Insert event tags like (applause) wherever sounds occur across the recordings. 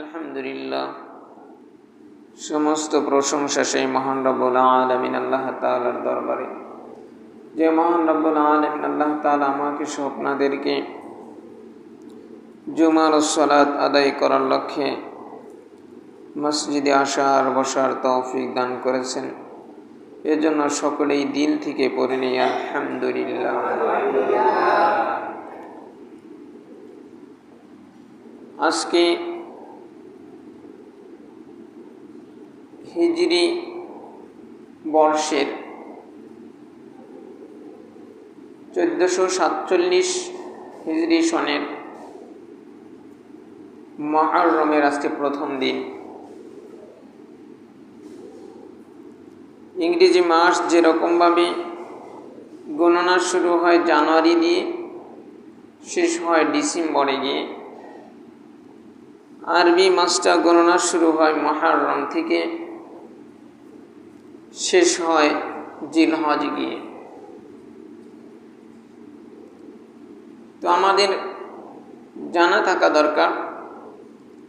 আলহামদুলিল্লাহ। সমস্ত প্রশংসা সেই মহান রব্বুল আলমিন আল্লাহ তালার দরবারে। যে মহান রব্বুল আলমিন আল্লাহ তালা আমাকে স্বপ্নাদেরকে জুমার সলাত আদায় করার লক্ষ্যে মসজিদে আসার, বসার তৌফিক দান করেছেন। এজন্য সকলেই দিল থেকে পড়ে নিই, আলহামদুলিল্লাহ। আজকে হিজরি বর্ষের চোদ্দশো সাতচল্লিশ হিজরি সনের মহারমের আজকে প্রথম দিন। ইংরেজি মাস যেরকমভাবে গণনা শুরু হয় জানুয়ারি দিয়ে, শেষ হয় ডিসেম্বরে গিয়ে। আরবি মাসটা গণনা শুরু হয় মহারম থেকে শেষ হয় জিলহজ গিয়ে। তো আমাদের জানা থাকা দরকার।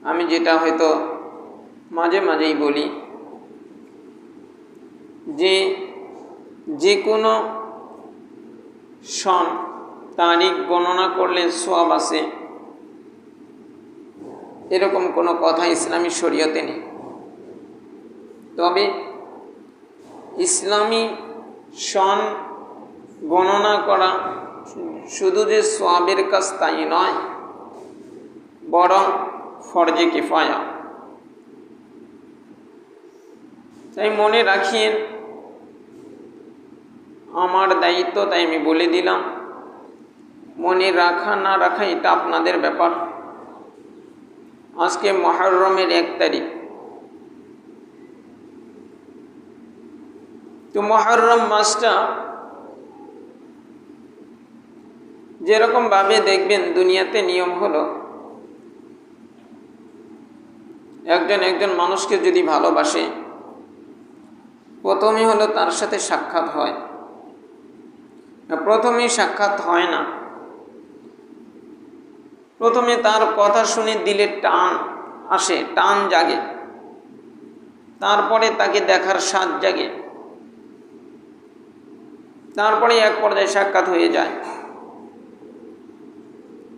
আমি যেটা হয়তো মাঝে মাঝেই বলি, যে যে কোনো সন তারিখ গণনা করলে সোয়াব আছে এরকম কোনো কথা ইসলামী শরীয়তে নেই। তবে ইসলামী সন গণনা করা শুধু যে সোয়াবের কাজ তাই নয়, বরং ফরজে কিফায়া। তাই মনে রাখিয়েন, আমার দায়িত্ব তাই আমি বলে দিলাম। মনে রাখা না রাখা এটা আপনাদের ব্যাপার। আজকে মহরমের এক তারিখ। তো মহরম মাসটা যেরকমভাবে দেখবেন দুনিয়াতে নিয়ম হলো, একজন একজন মানুষকে যদি ভালোবাসে প্রথমে হলো তার সাথে সাক্ষাৎ হয়। প্রথমেই সাক্ষাৎ হয় না। প্রথমে তার কথা শুনে দিলে টান আসে, টান জাগে। তারপরে তাকে দেখার স্বাদ জাগে। তারপরে এক পর্যায়ে সাক্ষাৎ হয়ে যায়।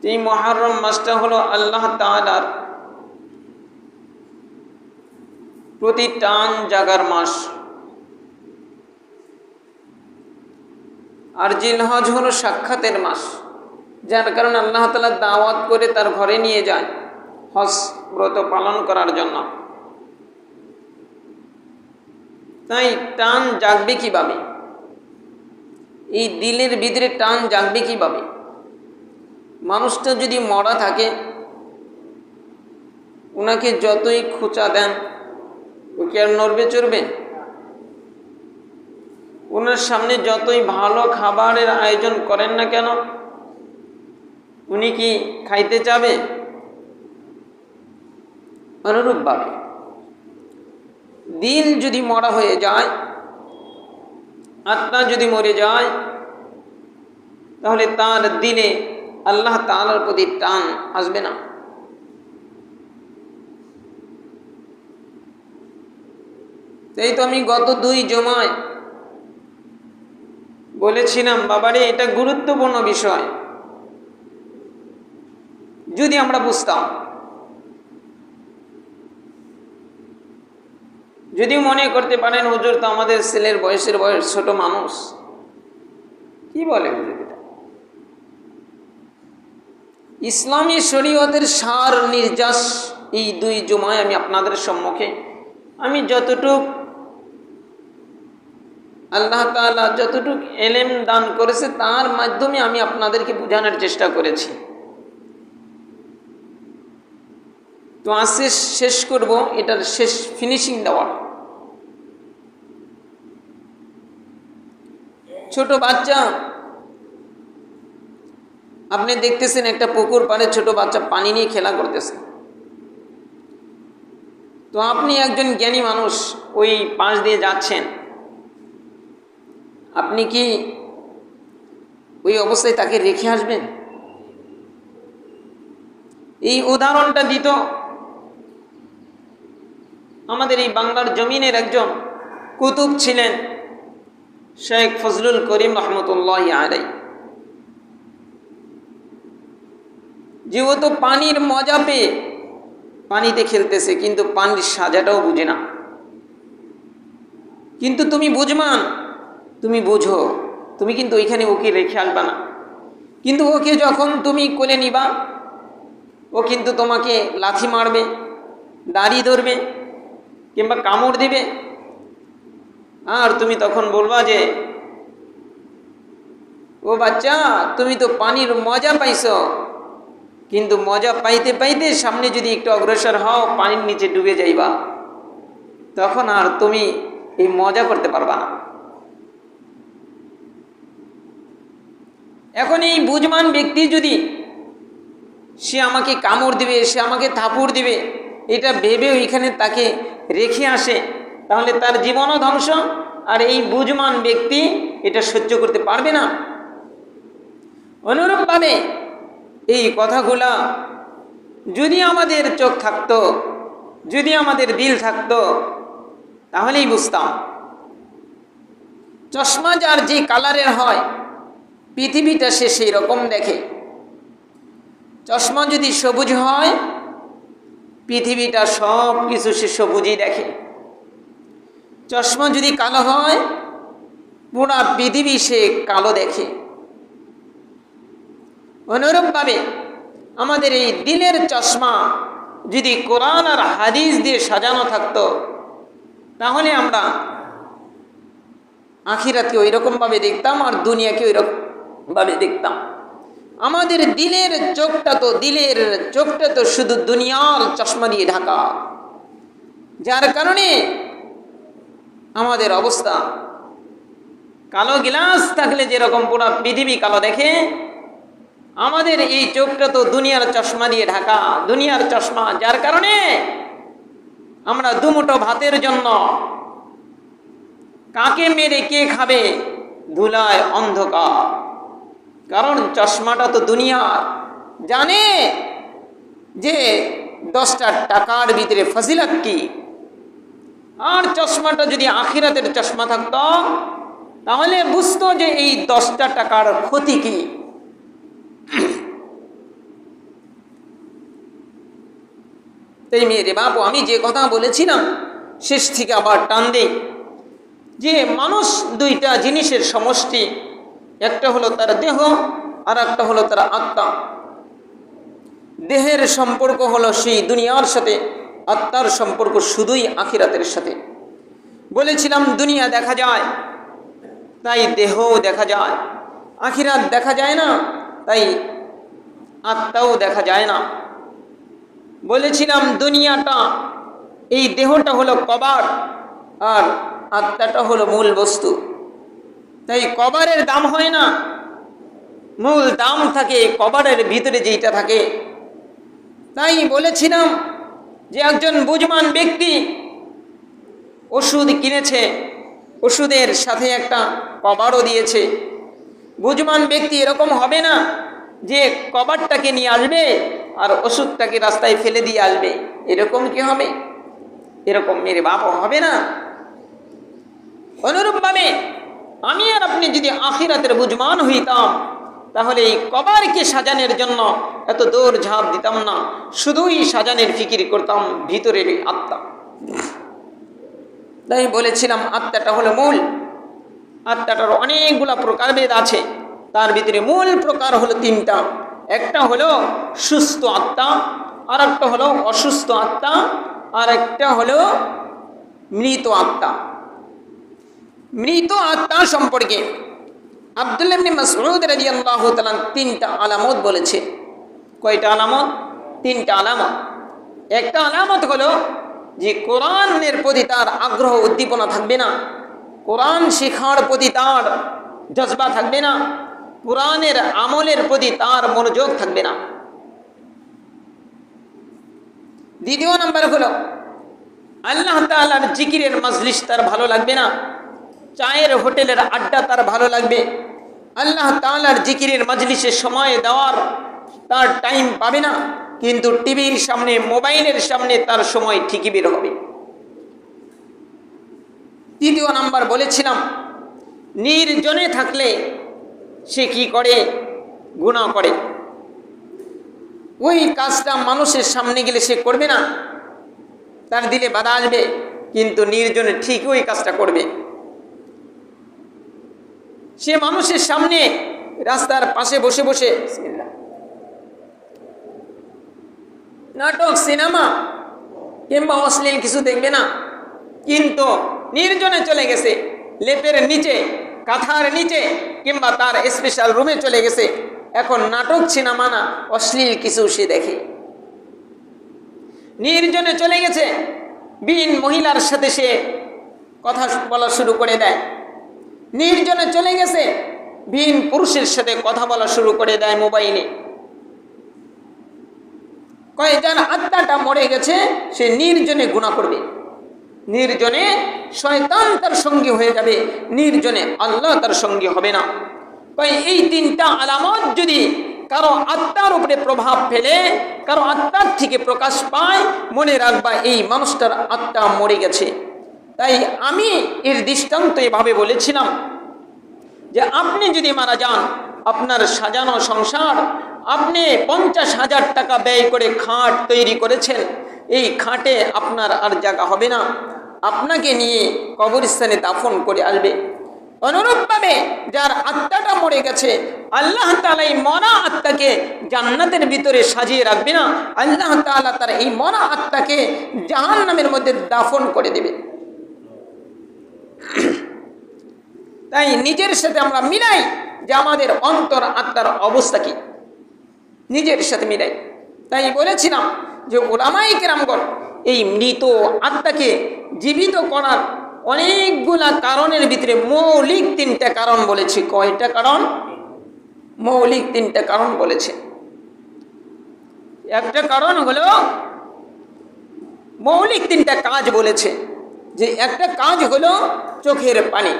এই মহারম মাসটা হলো আল্লাহ তালার প্রতি টান জাগার মাস। আর জিলহজ হলো সাক্ষাতের মাস। যার কারণে আল্লাহ তালা দাওয়াত করে তার ঘরে নিয়ে যায় হজ ব্রত পালন করার জন্য। তাই টান জাগবে কীভাবে? এই দিলের ভিতরে টান জাগবে কীভাবে? মানুষটা যদি মরা থাকে ওনাকে যতই খোঁচা দেন ও কি আর নড়বে চড়বে ওনার সামনে যতই ভালো খাবারের আয়োজন করেন না কেন, উনি কি খাইতে চাবে? অনুরূপভাবে, দিল যদি মরা হয়ে যায় আত্মা যদি মরে যায়, তাহলে তার দিলে আল্লাহ তালার প্রতি টান আসবে না। এই তো আমি গত দুই জমায় বলেছিলাম, বাবারে, এটা গুরুত্বপূর্ণ বিষয়। যদি আমরা বুঝতাম যদি মনে করতে পারেন, হুজুর তো আমাদের ছেলের বয়সের বয়স ছোট মানুষ। কি বলে ইসলামী শরীয়তের সার নির্যাস এই দুই জমায় আমি আপনাদের সম্মুখে। আমি যতটুক আল্লাহ তালা যতটুক এলেম দান করেছে, তার মাধ্যমে আমি আপনাদেরকে বোঝানোর চেষ্টা করেছি। তো আজকে শেষ করব, এটার শেষ ফিনিশিং দেওয়ার ছোট বাচ্চা। আপনি দেখতেছেন একটা পুকুর পাড়ে ছোট বাচ্চা পানি নিয়ে খেলা করতেছে। তো আপনি একজন জ্ঞানী মানুষ, ওই পাশ দিয়ে যাচ্ছেন। আপনি কি ওই অবস্থায় তাকে রেখে আসবেন? এই উদাহরণটা দিত আমাদের এই বাংলার জমিনের একজন কুতুব ছিলেন। শেখ ফজলুল করিম রহমতুল্লাহ আলাই যেহেতু পানির মজা পেয়ে পানিতে খেলতেছে, কিন্তু পানির সাজাটাও বুঝে না। কিন্তু তুমি বুঝমান, তুমি বুঝো, তুমি কিন্তু ওইখানে ওকে রেখে আসবা না। কিন্তু ওকে যখন তুমি কোলে নিবা, ও কিন্তু তোমাকে লাথি মারবে, দাড়ি ধরবে, কিংবা কামড় দিবে আর তুমি তখন বলবা যে, ও বাচ্চা, তুমি তো পানির মজা পাইছো। কিন্তু মজা পাইতে পাইতে সামনে যদি একটু অগ্রসর হও, পানির নিচে ডুবে যাইবা। তখন আর তুমি এই মজা করতে পারবা না। এখন এই বুঝমান ব্যক্তি যদি সে আমাকে কামড় দিবে, সে আমাকে থাপুড় দিবে, এটা ভেবে ওইখানে তাকে রেখে আসে। তাহলে তার জীবনও ধ্বংস, আর এই বুঝমান ব্যক্তি এটা সহ্য করতে পারবে না। অনুরূপভাবে এই কথাগুলা যদি আমাদের চোখ থাকতো, যদি আমাদের দিল থাকতো, তাহলেই বুঝতাম। চশমা যার যে কালারের হয়, পৃথিবীটা সে সেই রকম দেখে। চশমা যদি সবুজ হয়, পৃথিবীটা সব কিছু সে সবুজই দেখে। চশমা যদি কালো হয় পুরা পৃথিবী সে কালো দেখে। অনুরূপভাবে আমাদের এই দিলের চশমা যদি কোরআন আর হাদিস দিয়ে সাজানো থাকতো, তাহলে আমরা আখিরাতকে ওই রকমভাবে দেখতাম আর দুনিয়াকে ওই দেখতাম। আমাদের দিলের চোখটা তো, দিলের চোখটা তো শুধু দুনিয়ার চশমা দিয়ে ঢাকা। যার কারণে আমাদের অবস্থা। কালো গিলাস থাকলে যেরকম পুরো পৃথিবী কালো দেখে, আমাদের এই চোখটা তো দুনিয়ার চশমা দিয়ে ঢাকা, দুনিয়ার চশমা। যার কারণে আমরা দুমুটো ভাতের জন্য কাকে মেরে কে খাবে ধুলায় অন্ধকার। কারণ চশমাটা তো দুনিয়ার। জানে যে দশটা টাকার ভিতরে ফজিলত কি? আর চশমাটা যদি আখিরাতের চশমা থাকতো, তাহলে বুঝতো যে এই দশটা টাকার ক্ষতি কি। তাই মেয়েরে বাপু, আমি যে কথা বলেছিলাম, শেষ থেকে আবার টান দেই। যে মানুষ দুইটা জিনিসের সমষ্টি, একটা হলো তার দেহ, আর একটা হলো তার আত্মা। দেহের সম্পর্ক হলো সেই দুনিয়ার সাথে। আত্মার সম্পর্ক শুধুই আখিরাতের সাথে। বলেছিলাম, দুনিয়া দেখা যায়, তাই দেহও দেখা যায়। আখিরাত দেখা যায় না, তাই আত্মাও দেখা যায় না। বলেছিলাম, দুনিয়াটা, এই দেহটা হলো কবার, আর আত্মাটা হলো মূল বস্তু। তাই কবারের দাম হয় না। মূল দাম থাকে কবারের ভিতরে যেইটা থাকে। তাই বলেছিলাম যে একজন বুঝমান ব্যক্তি ওষুধ কিনেছে, ওষুধের সাথে একটা কবারও দিয়েছে। বুঝমান ব্যক্তি এরকম হবে না যে কবারটাকে নিয়ে আসবে আর ওষুধটাকে রাস্তায় ফেলে দিয়ে আসবে। এরকম কি হবে? এরকম মেরে বাপও হবে না। অনুরূপভাবে আমি আর আপনি যদি আখিরাতের বুঝমান হইতাম তাহলে এই কবারকে সাজানোর জন্য এত দৌড় ঝাঁপ দিতাম না। শুধুই সাজানের ফিকির করতাম, ভিতরের আত্মা। তাই বলেছিলাম, আত্মাটা হলো মূল। আত্মাটার অনেকগুলা প্রকারভেদ আছে। তার ভিতরে মূল প্রকার হলো তিনটা। একটা হলো সুস্থ আত্মা আর একটা হলো অসুস্থ আত্মা আর একটা হলো মৃত আত্মা। মৃত আত্মা সম্পর্কে আবদুল্লাহ মাসউদ রাদিয়াল্লাহু তাআলা তিনটা আলামত বলেছে। কয়টা আলামত? তিনটা আলামত। একটা আলামত হলো যে কোরআনের প্রতি তার আগ্রহ, উদ্দীপনা থাকবে না। কোরআন শেখার প্রতি তার জজবা থাকবে না। কোরআনের আমলের প্রতি তার মনোযোগ থাকবে না। দ্বিতীয় নাম্বার হলো, আল্লাহ জিকিরের মজলিস তার ভালো লাগবে না। চায়ের হোটেলের আড্ডা তার ভালো লাগবে। আল্লাহ তাআলার জিকিরের মজলিসে সময় দেওয়ার তার টাইম পাবে না। কিন্তু টিভির সামনে, মোবাইলের সামনে তার সময় ঠিকই বের হবে। তৃতীয় নাম্বার বলেছিলাম, নির্জনে থাকলে সে কি করে? গুণা করে। ওই কাজটা মানুষের সামনে গেলে সে করবে না। তার দিলে বাধা আসবে, কিন্তু নির্জনে ঠিক ওই কাজটা করবে। সে মানুষের সামনে রাস্তার পাশে বসে বসে নাটক, সিনেমা কিংবা অশ্লীল কিছু দেখবে না। কিন্তু নির্জনে চলে গেছে, লেপের নিচে, কাঁথার নিচে কিংবা তার স্পেশাল রুমে চলে গেছে। এখন নাটক, সিনেমা না, অশ্লীল কিছু সে দেখে। নির্জনে চলে গেছে, বিন মহিলার সাথে সে কথা বলা শুরু করে দেয়। নির্জনে চলে গেছে। ভিন পুরুষের সাথে কথা বলা শুরু করে দেয় মোবাইলে। কয় যার আত্মাটা মরে গেছে, সে নির্জনে গুণা করবে। নির্জনে শয়তান তার সঙ্গী হয়ে যাবে, নির্জনে আল্লাহ তার সঙ্গী হবে না। কয় এই তিনটা আলামত যদি কারও আত্মার উপরে প্রভাব ফেলে, কারও আত্মার থেকে প্রকাশ পায়, মনে রাখবা এই মানুষটার আত্মা মরে গেছে। তাই আমি এর দৃষ্টান্ত এভাবে বলেছিলাম যে আপনি যদি মারা যান, আপনার সাজানো সংসার, আপনি পঞ্চাশ হাজার টাকা ব্যয় করে খাট তৈরি করেছেন, এই খাটে আপনার আর জায়গা হবে না। আপনাকে নিয়ে কবরস্থানে দাফন করে আসবে অনুরূপভাবে যার আত্মাটা মরে গেছে, আল্লাহ তালা এই মরা আত্মাকে জান্নাতের ভিতরে সাজিয়ে রাখবে না। আল্লাহ তালা তার এই মরা আত্মাকে জাহান নামের মধ্যে দাফন করে দেবে। (coughs) তাই নিজের সাথে আমরা মিলাই যে আমাদের অন্তর, আত্মার অবস্থা কি? নিজের সাথে মিলাই। তাই বলেছিলাম যে ওলামাই কেরামগণ এই মৃত আত্মাকে জীবিত করার অনেকগুলা কারণের ভিতরে মৌলিক তিনটা কারণ বলেছি। কয়টা কারণ? মৌলিক তিনটা কারণ বলেছে। একটা কারণ হলো মৌলিক তিনটা কাজ বলেছে। যে একটা কাজ হলো চোখের পানি।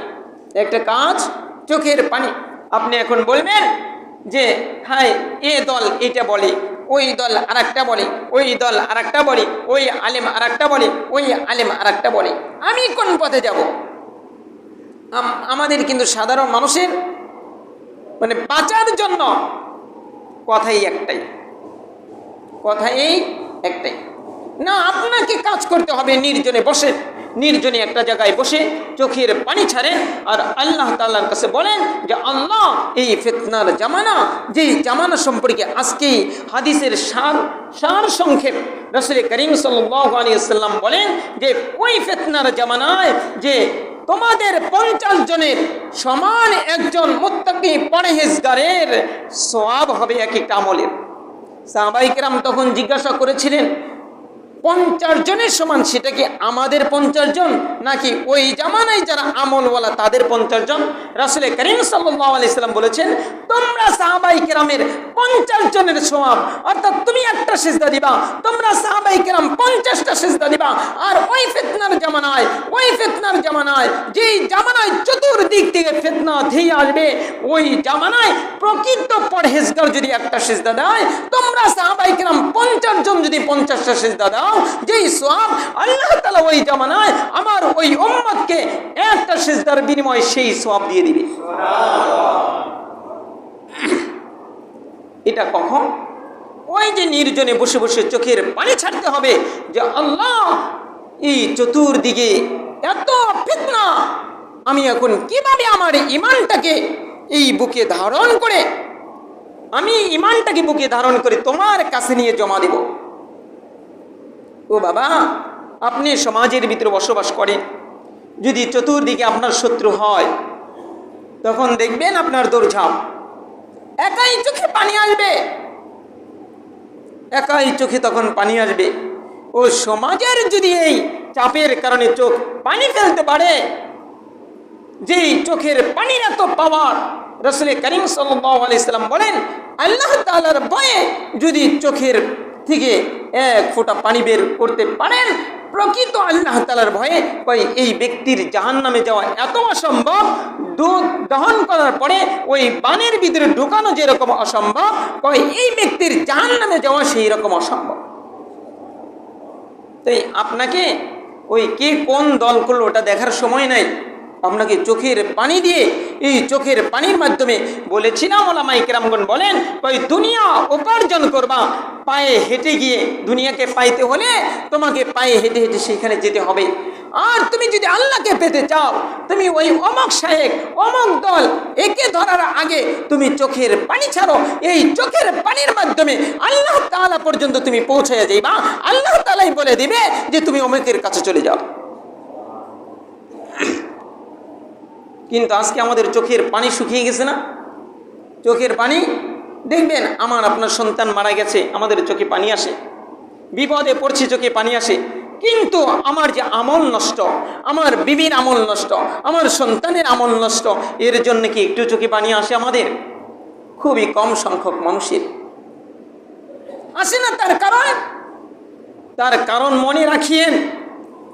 একটা কাজ চোখের পানি। আপনি এখন বলবেন যে হ্যাঁ এ দল এটা বলে, ওই দল আর একটা বলে, ওই দল আর একটা বলে, ওই আলেম আর একটা বলে, ওই আলেম আর একটা বলে। আমি কোন পথে যাব? আমাদের কিন্তু সাধারণ মানুষের মানে বাঁচার জন্য কথাই একটাই। কথা এই একটাই। না, আপনাকে কাজ করতে হবে, নির্জনে বসে। নির্জনে একটা জায়গায় বসে চোখের পানি ছাড়েন আর আল্লাহ তাল্লাহর কাছে বলেন যে, আল্লাহ, এই ফেতনার জামানা, যেই জামানা সম্পর্কে আজকে হাদিসের সার সার সংক্ষেপ রসুল করিম সাল্লাম বলেন যে, ওই ফেতনার জামানায় যে তোমাদের পঞ্চাশ জনের সমান একজন মুত্তাকি পরহেজগারের সওয়াব হবে এক একটা আমলের সাহাবাইকেরাম তখন জিজ্ঞাসা করেছিলেন পঞ্চাশ জনের সমান, সেটা কি আমাদের পঞ্চাশ জন? নাকি ওই জামানায় যারা আমলওয়ালা, তাদের পঞ্চাশ জন? রাসুলে করিম আলাইসাল্লাম বলেছেন, তোমরা সাহাবাই কেরামের পঞ্চাশ জনের সমাপ অর্থাৎ তুমি একটা সেজদা দিবা, তোমরা সাহাবাই কেরাম পঞ্চাশটা সেজদা দিবা, আর ওই ফেতনার জামানায়, ওই ফেতনার জামানায়, যেই জামানায় চতুর্দিক থেকে ফেতনা ধেয়ে আসবে, ওই জামানায় প্রকৃত পরহেজগার যদি একটা সেজদা দেয়, তোমরা সাহাবাই কেরাম পঞ্চাশ জন যদি পঞ্চাশটা সেজদা দাও যেই আল্লাহ তালা ওই জামানায় আমার ওই উম্মতকে একটা সেজদার সেই দিয়ে দিবে। এটা কখন? ওই যে নির্জনে বসে বসে চোখের পানি ছাড়তে হবে যে আল্লাহ, এই চতুর্দিকে এত ফিতনা। আমি এখন কীভাবে আমার ইমানটাকে এই বুকে ধারণ করে, আমি ইমানটাকে বুকে ধারণ করে তোমার কাছে নিয়ে জমা দেব? ও বাবা, আপনি সমাজের ভিতরে বসবাস করেন। যদি চতুর্দিকে আপনার শত্রু হয়, তখন দেখবেন আপনার দৌড়ঝাঁপ। একাই চোখে পানি আসবে। একাই চোখে তখন পানি আসবে। ও সমাজের যদি এই চাপের কারণে চোখ পানি ফেলতে পারে, যেই চোখের পানির এত পাওয়ার রসুল করিম সাল্লাম বলেন, আল্লাহ তালার ভয়ে যদি চোখের থেকে এক ফোঁটা পানি বের করতে পারেন। প্রকৃত আল্লাহ তালার ভয়ে কই এই ব্যক্তির জাহান নামে যাওয়া এত অসম্ভব। দুধ দহন করার পরে ওই বানের ভিতরে ঢুকানো যেরকম অসম্ভব কই এই ব্যক্তির জাহান নামে যাওয়া সেই রকম অসম্ভব। তাই আপনাকে ওই কে কোন দল করল ওটা দেখার সময় নাই। আপনাকে চোখের পানি দিয়ে এই চোখের পানির মাধ্যমে বলেছিলাম ওলামাই কেরামগণ বলেন, ওই দুনিয়া উপার্জন করবা। পায়ে হেঁটে গিয়ে দুনিয়াকে পাইতে হলে তোমাকে পায়ে হেঁটে হেঁটে সেখানে যেতে হবে। আর তুমি যদি আল্লাহকে পেতে চাও, তুমি ওই অমক সাহেব অমক দল, একে ধরার আগে তুমি চোখের পানি ছাড়ো। এই চোখের পানির মাধ্যমে আল্লাহ তালা পর্যন্ত তুমি পৌঁছে যাইবা। আল্লাহ তালাই বলে দিবে যে তুমি অমুকের কাছে চলে যাও। কিন্তু আজকে আমাদের চোখের পানি শুকিয়ে গেছে না? চোখের পানি? দেখবেন, আমার আপনার সন্তান মারা গেছে, আমাদের চোখে পানি আসে। বিপদে পড়ছে, চোখে পানি আসে। কিন্তু আমার যে আমল নষ্ট, আমার বিবির আমল নষ্ট, আমার সন্তানের আমল নষ্ট, এর জন্য কি একটু চোখে পানি আসে আমাদের? খুবই কম সংখ্যক মানুষের। আসে না তার কারণ? তার কারণ মনে রাখিয়েন।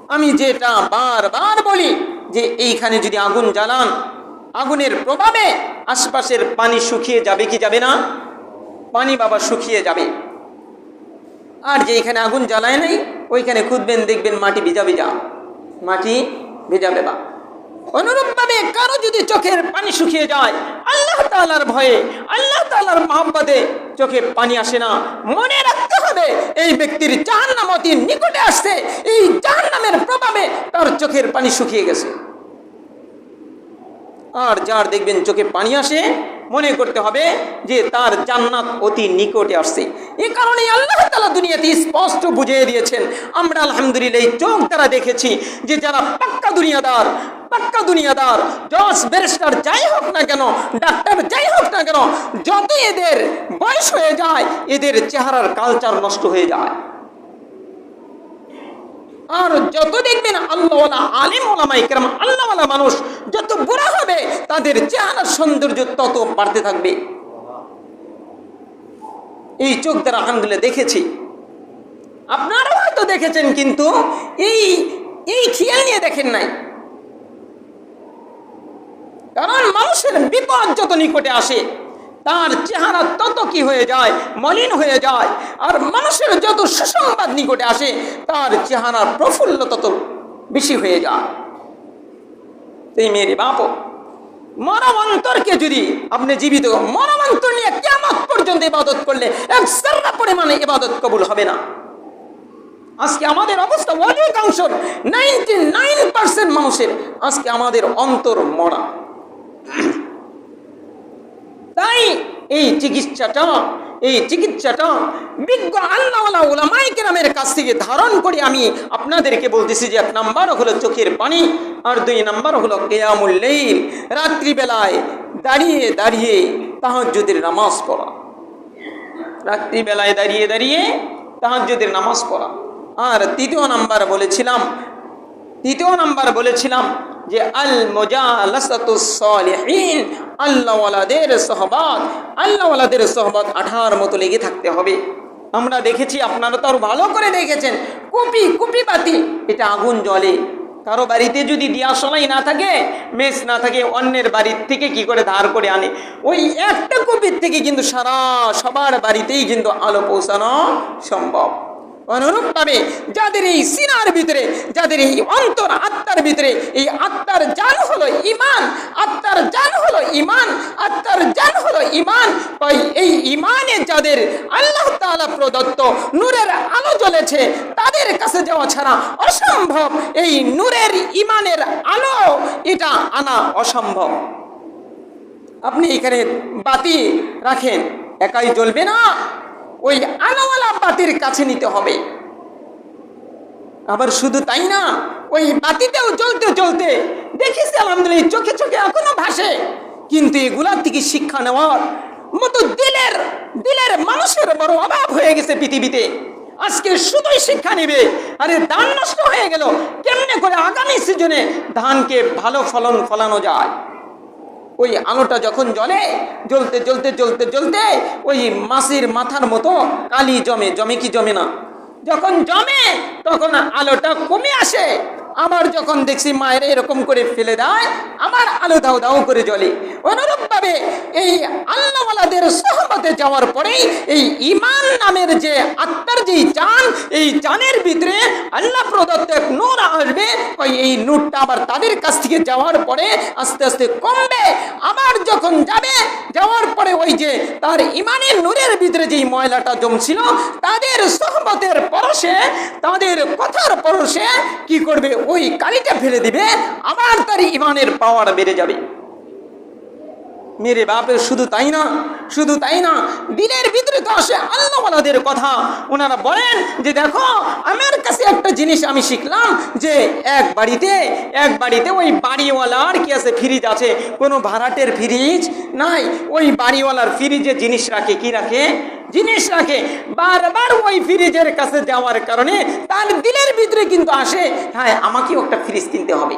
আমি যেটা বারবার বলি যে এইখানে যদি আগুন জ্বালান, আগুনের প্রভাবে আশপাশের পানি শুকিয়ে যাবে কি যাবে না? পানি বাবা শুকিয়ে যাবে। আর যে এখানে আগুন জ্বালায় নাই, ওইখানে খুঁজবেন, দেখবেন মাটি ভিজা ভিজা। মাটি ভেজা ভেবা। অনুরূপভাবে কারও যদি চোখের পানি শুকিয়ে যায়, আল্লাহ তালার ভয়ে, আল্লাহ তালার মহাব্বাদে চোখে পানি আসে না। মনে রাখতে হবে, এই ব্যক্তির জাহান্নাম অতি নিকটে আসছে এই জাহান্নামের প্রভাবে তার চোখের পানি শুকিয়ে গেছে। আর যার দেখবেন চোখে পানি আসে, মনে করতে হবে যে তার জান্নাত অতি নিকটে আসছে। এ কারণে আল্লাহ তালা দুনিয়াতে স্পষ্ট বুঝিয়ে দিয়েছেন, আমরা আলহামদুলিল্লাহ চোখ দ্বারা দেখেছি যে যারা পাক্কা দুনিয়াদার পাক্কা দুনিয়াদার জজ ব্যারিস্টার যাই হোক না কেন, ডাক্তার যাই হোক না কেন যত এদের বয়স হয়ে যায়, এদের চেহারার কালচার নষ্ট হয়ে যায়। আর যত দেখবেন আল্লাহওয়ালা আলিম ওলামাই কেরাম আল্লাহওয়ালা মানুষ যত বুড়া হবে, তাদের চেহারার সৌন্দর্য তত বাড়তে থাকবে। এই চোখ দ্বারা আলহামদুলিল্লাহ দেখেছি। আপনারাও হয়তো দেখেছেন, কিন্তু এই এই খেয়াল নিয়ে দেখেন নাই। কারণ মানুষের বিপদ যত নিকটে আসে তার চেহারা তত কি হয়ে যায়, মলিন হয়ে যায়, আর মানুষের যত সুসংবাদ নিকটে আসে, তার চেহারার প্রফুল্ল তত বেশি হয়ে যায়। সেই মেয়ের বাপ মরমান্তরকে যদি আপনি জীবিত মরমান্তর নিয়ে কেমন পর্যন্ত ইবাদত করলে এক সার্রা পরিমাণে ইবাদত কবুল হবে না। আজকে আমাদের অবস্থা অধিকাংশ নাইনটি নাইন পার্সেন্ট মানুষের আজকে আমাদের অন্তর মরা। তাই এই চিকিৎসাটা এই চিকিৎসাটা বিজ্ঞ আল্লাহওয়ালা ওলামাই কেরামের কাছ থেকে ধারণ করে আমি আপনাদেরকে বলতেছি যে এক নাম্বার হলো চোখের পানি আর দুই নাম্বার হলো কেয়ামুল্লেইল রাত্রিবেলায় দাঁড়িয়ে দাঁড়িয়ে তাহাজ্জুদের নামাজ পড়া। রাত্রিবেলায় দাঁড়িয়ে দাঁড়িয়ে তাহাজ্জুদের নামাজ পড়া। আর তৃতীয় নাম্বার বলেছিলাম, তৃতীয় নাম্বার বলেছিলাম যে আল মোজালিহীন আল্লাহওয়ালাদের সহবাদ আল্লাহওয়ালাদের সহবাদ আঠার মতো লেগে থাকতে হবে। আমরা দেখেছি, আপনারা তো আরও ভালো করে দেখেছেন, কুপি কুপি বাতি, এটা আগুন জ্বলে। কারও বাড়িতে যদি দিয়াশলাই না থাকে, মেস না থাকে, অন্যের বাড়ির থেকে কি করে ধার করে আনে? ওই একটা কপির থেকে কিন্তু সারা সবার বাড়িতেই কিন্তু আলো পৌঁছানো সম্ভব। অনুরূপভাবে যাদের এই সিনার ভিতরে, যাদের এই অন্তর, আত্মার ভিতরে, এই আত্মার জান হলো ইমান আত্মার জান হলো ইমান আত্মার জান হলো ইমান এই ইমানে যাদের আল্লাহ তাআলা প্রদত্ত নূরের আলো জ্বলেছে, তাদের কাছে যাওয়া ছাড়া অসম্ভব। এই নূরের ইমানের আলো, এটা আনা অসম্ভব। আপনি এখানে বাতি রাখেন, একাই জ্বলবে না। ওই আলোওয়ালা বাতির কাছে নিতে হবে। আবার শুধু তাই না, ওই বাতিতেও চলতে চলতে দেখিস আলহামদুলিল্লাহ চোখে চোখে এখনও ভাসে। কিন্তু এগুলার থেকে শিক্ষা নেওয়ার মতো দিলের দিলের মানুষের বড় অভাব হয়ে গেছে পৃথিবীতে। আজকে শুধুই শিক্ষা নেবে, আরে ধান নষ্ট হয়ে গেল, কেমনে করে আগামী সিজনে ধানকে ভালো ফলন ফলানো যায়? ওই আলোটা যখন জ্বলে, জ্বলতে জ্বলতে জ্বলতে জ্বলতে, ওই মাসির মাথার মতো কালি জমে জমে কি জমে না? যখন জমে, তখন আলোটা কমে আসে। আবার যখন দেখছি মায়ের এরকম করে ফেলে দেয়, আমার আলো দাও দাও করে জ্বলে। অনুরূপভাবে এই আল্লাহওয়ালাদের সহমতে যাওয়ার পরেই এই ইমান নামের যে আত্মার যেই চান এই চানের ভিতরে আল্লাহ প্রদত্ত এক নূর আসবে। ওই এই নূরটা আবার তাদের কাছ থেকে যাওয়ার পরে আস্তে আস্তে কমবে। আবার যখন যাবে, যাওয়ার পরে ওই যে তার ইমানের নূরের ভিতরে যেই ময়লাটা জমছিল, তাদের সহমতের পরশে, তাদের কথার পরশে কি করবে? ওই কালিটা ফেলে দিবে, আবার তার ইমানের পাওয়ার বেড়ে যাবে। মেরে বাপের শুধু তাই না, শুধু তাই না, দিনের ভিতরে তো আসে আল্লাহওয়ালাদের কথা। ওনারা বলেন যে দেখো, আমার কাছে একটা জিনিস আমি শিখলাম যে এক বাড়িতে এক বাড়িতে ওই বাড়িওয়ালার কি আছে ফ্রিজ আছে। কোনো ভাড়াটের ফ্রিজ নাই। ওই বাড়িওয়ালার ফ্রিজে জিনিস রাখে, কি রাখে? জিনিস রাখে। বারবার ওই ফ্রিজের কাছে যাওয়ার কারণে তার দিলের ভিতরে কিন্তু আসে হ্যাঁ আমাকেও একটা ফ্রিজ কিনতে হবে।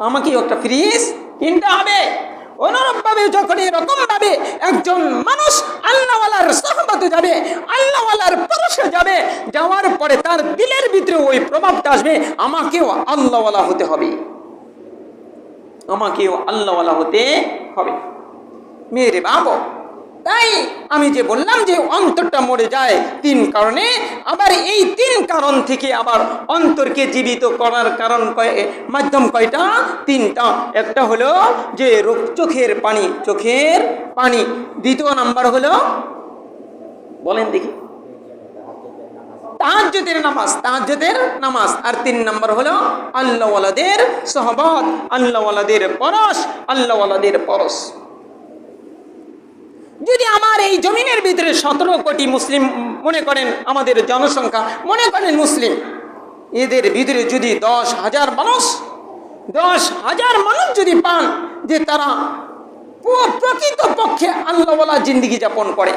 আমাকেও একটা ফ্রিজ কিনতে হবে। অনুরূপভাবে যখন এরকম ভাবে একজন মানুষ আল্লাহওয়ালার সহমতে যাবে, আল্লাহওয়ালার পরশে যাবে, যাওয়ার পরে তার দিলের ভিতরে ওই প্রভাবটা আসবে, আমাকেও আল্লাহওয়ালা হতে হবে। আমাকেও আল্লাহওয়ালা হতে হবে। মেরে বাবা তাই আমি যে বললাম যে অন্তরটা মরে যায় তিন কারণে, আবার এই তিন কারণ থেকে আবার অন্তরকে জীবিত করার কারণ মাধ্যম কয়টা? তিনটা। একটা হলো যে চোখের পানি চোখের পানি। দ্বিতীয় নাম্বার হলো, বলেন দেখি। তাহাজ্জুদের নামাজ তাহাজ্জুদের নামাজ। আর তিন নম্বর হলো, আল্লাহওয়ালাদের সহবত, আল্লাহওয়ালাদের পরশ আল্লাহওয়ালাদের পরশ। এই জমিনের ভিতরে সতেরো কোটি মুসলিম, মনে করেন আমাদের জনসংখ্যা, মনে করেন মুসলিম। এদের ভিতরে যদি দশ হাজার মানুষ, দশ হাজার মানুষ যদি পান, যে তারা প্রকৃত পক্ষে আল্লাহওয়ালা জিন্দিগি যাপন করে।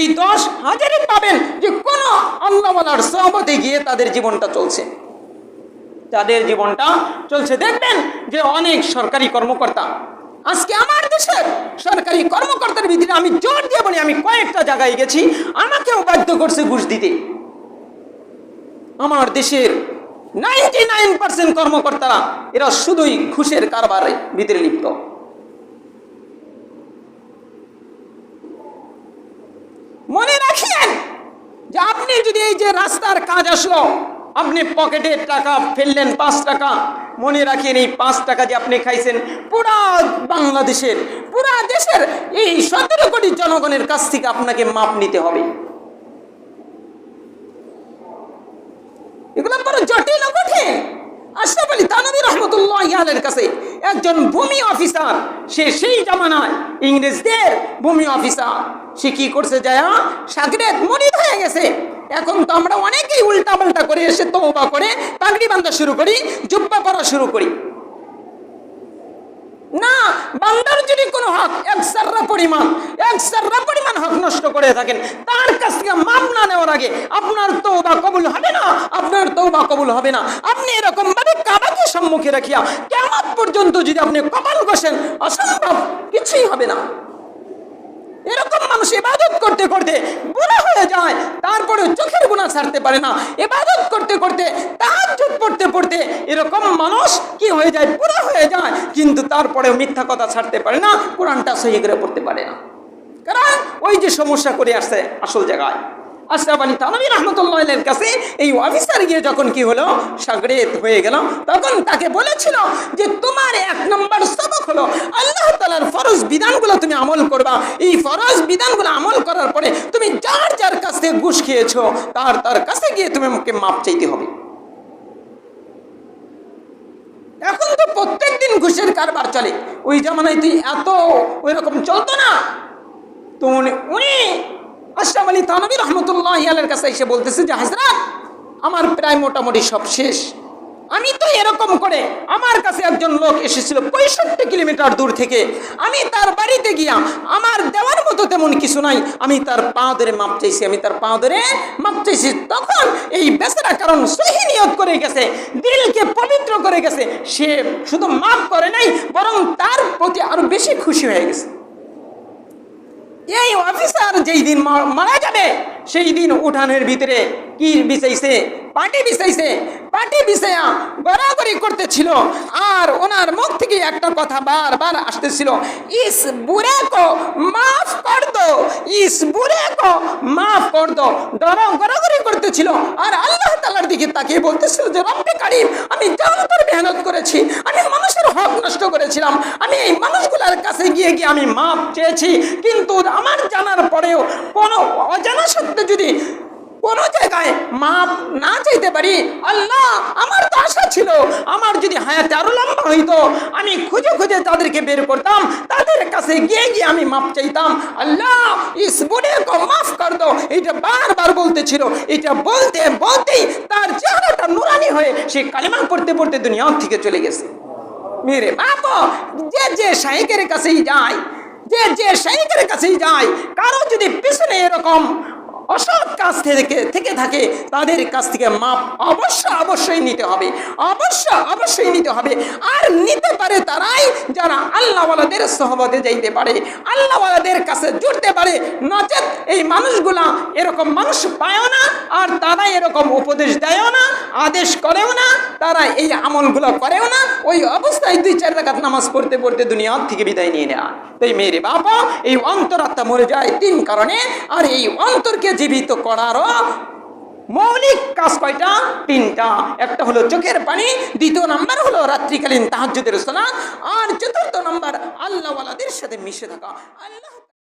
এই দশ হাজারে পাবেন যে কোনো আল্লাহওয়ালার সহমতে গিয়ে তাদের জীবনটা চলছে। তাদের জীবনটা চলছে। দেখবেন যে অনেক সরকারি কর্মকর্তা আজকে আমার দেশের সরকারি কর্মকর্তার ভিতরে আমি জোর দিয়ে বলি, আমি কয়েকটা জায়গায় গেছি, আমাকেও বাধ্য করছে ঘুষ দিতে। আমার দেশের নাইনটি নাইন পার্সেন্ট কর্মকর্তারা, এরা শুধুই ঘুষের কারবারে ভিতরে লিপ্ত। মনে রাখিয়েন যে আপনি যদি এই যে রাস্তার কাজ আসলো আপনি পকেটে টাকা ফেললেন, পাঁচ টাকা। মনে রাখেন এই পাঁচ টাকা যে আপনি খাইছেন, পুরা বাংলাদেশের, পুরা দেশের এই সতেরো কোটি জনগণের কাছ থেকে আপনাকে মাপ নিতে হবে। এগুলো বড় জটিল কঠিন। আশরাফ আলী তানবী রহমতুল্লাহ ইয়ালের কাছে একজন ভূমি অফিসার, সে সেই জামানায় ইংরেজদের ভূমি অফিসার। সে কি করছে যায়া মরিদ হয়ে গেছে। এখন তো আমরা অনেকেই উল্টা পাল্টা করে এসে করে বান্ধা শুরু করি, জুব্বা পরা শুরু করি। না, বান্দার যদি কোনো হক, এক সাররা পরিমাণ, এক সাররা পরিমাণ হক নষ্ট করে থাকেন, তার কাছ থেকে না নেওয়ার আগে আপনার তৌবা কবুল হবে না, আপনার তৌবা কবুল হবে না। আপনি এরকম সম্মুখে রাখিয়া কেমন পর্যন্ত যদি আপনি কপাল বসেন অসম্ভব, কিছুই হবে না। এরকম মানুষ ইবাদত করতে করতে বুড়া হয়ে যায় তারপরে চোখের গুণা ছাড়তে পারে না। ইবাদত করতে করতে, তাহাজ্জুদ পড়তে পড়তে এরকম মানুষ কি হয়ে যায়, বুড়া হয়ে যায়, কিন্তু তারপরে মিথ্যা কথা ছাড়তে পারে না, কোরআনটা সহি করে পড়তে পারে না। কারণ ওই যে সমস্যা করে আসছে আসল জায়গায়। আশরাফ আলী তানবী রহমতুল্লাহের কাছে এই অফিসার গিয়ে যখন কি হলো, সাগরেত হয়ে গেল, তখন তাকে বলেছিল যে তোমার এক নম্বর সবক হলো আল্লাহ তালার ফরজ বিধানগুলো তুমি আমল করবা। এই ফরজ বিধানগুলো আমল করার পরে তুমি যার যার কাছ ঘুষ খেয়েছো, তার তার কাছে গিয়ে তুমি আমাকে মাপ চাইতে হবে। এখন তো প্রত্যেক দিন ঘুষের কারবার চলে। ওই জামানায় তুই এত ওই রকম চলতো না। তো উনি আশরাফ আলী তানবী রহমতুল্লাহ ইয়ালের কাছে এসে বলতেছে যে, হাজরাত, আমার প্রায় মোটামুটি সব শেষ। আমি তো এরকম করে আমার কাছে একজন লোক এসেছিল পঁয়ষট্টি কিলোমিটার দূর থেকে। আমি তার বাড়িতে গিয়া, আমার দেওয়ার মতো তেমন কিছু নাই। আমি তার পা ধরে মাপ চাইছি, আমি তার পা ধরে মাপ চাইছি। তখন এই বেচারা কারণ সহি নিয়ত করে গেছে, দিলকে পবিত্র করে গেছে। সে শুধু মাপ করে নাই, বরং তার প্রতি আরও বেশি খুশি হয়ে গেছে। এই অফিসার যেই দিন মারা যাবে সেই দিন উঠানের ভিতরে কি বিছাইছে পাটি বিছাইছে পাটি বিছাইয়া গড়াগড়ি করতেছিল আর ওনার মুখ থেকে একটা কথা বারবার আসতেছিল, ইস বুড়ে কো মাফ কর দো, ইস বুড়ে কো মাফ কর দো। ডরা গড়াগড়ি করতেছিল আর আল্লাহ তালার দিকে তাকিয়ে বলতেছিল যে, রব্বে কারিম, আমি জানতার মেহনত করেছি, আমি মানুষের হক নষ্ট করেছিলাম, আমি এই মানুষগুলোর কাছে গিয়ে গিয়ে আমি মাপ চেয়েছি? কিন্তু আমার জানার পরেও কোনো অজানা সত্ত্বে যদি কোনো জায়গায় মাপ না চাইতে পারি, আল্লাহ, আমার তো আশা ছিল, আমার যদি হায়াতে আরও লম্বা হইতো, আমি খুঁজে খুঁজে তাদেরকে বের করতাম, তাদের কাছে গিয়ে গিয়ে আমি মাপ চাইতাম। আল্লাহ, ইস বুড়ে কো, মাফ কর দো এটা বারবার বলতেছিল। এটা বলতে, বলতেই তার চেহারাটা নুরানি হয়ে সে কালিমা পড়তে পড়তে দুনিয়া থেকে চলে গেছে। মেরে বাপ যে যে শাহিকের কাছেই যায় যে যে শাহিকের কাছেই যায় কারও যদি পিছনে এরকম অসৎ কাজ থেকে থেকে থাকে, তাদের কাছ থেকে মাপ অবশ্য অবশ্যই নিতে হবে, অবশ্য অবশ্যই নিতে হবে। আর নিতে পারে তারাই যারা আল্লাহওয়ালাদের সহবতে যাইতে পারে, আল্লাহওয়ালাদের কাছে জুড়তে পারে। নচেত এই মানুষগুলা এরকম মানুষ পায়ও না, আর তারা এরকম উপদেশ দেয়ও না, আদেশ করেও না তারা এই আমলগুলো করেও না। ওই অবস্থায় দুই, চার রাকাত নামাজ পড়তে পড়তে দুনিয়ার থেকে বিদায় নিয়ে নেয়। তাই মেরে বাবা এই অন্তরাত্মা মরে যায় তিন কারণে, আর এই অন্তরকে জীবিত করারও মৌলিক কাজ কয়টা? তিনটা। একটা হলো চোখের পানি, দ্বিতীয় নাম্বার হলো রাত্রিকালীন তাহাজুদের সোনা আর চতুর্থ নাম্বার আল্লাহওয়ালাদের সাথে মিশে থাকা। আল্লাহ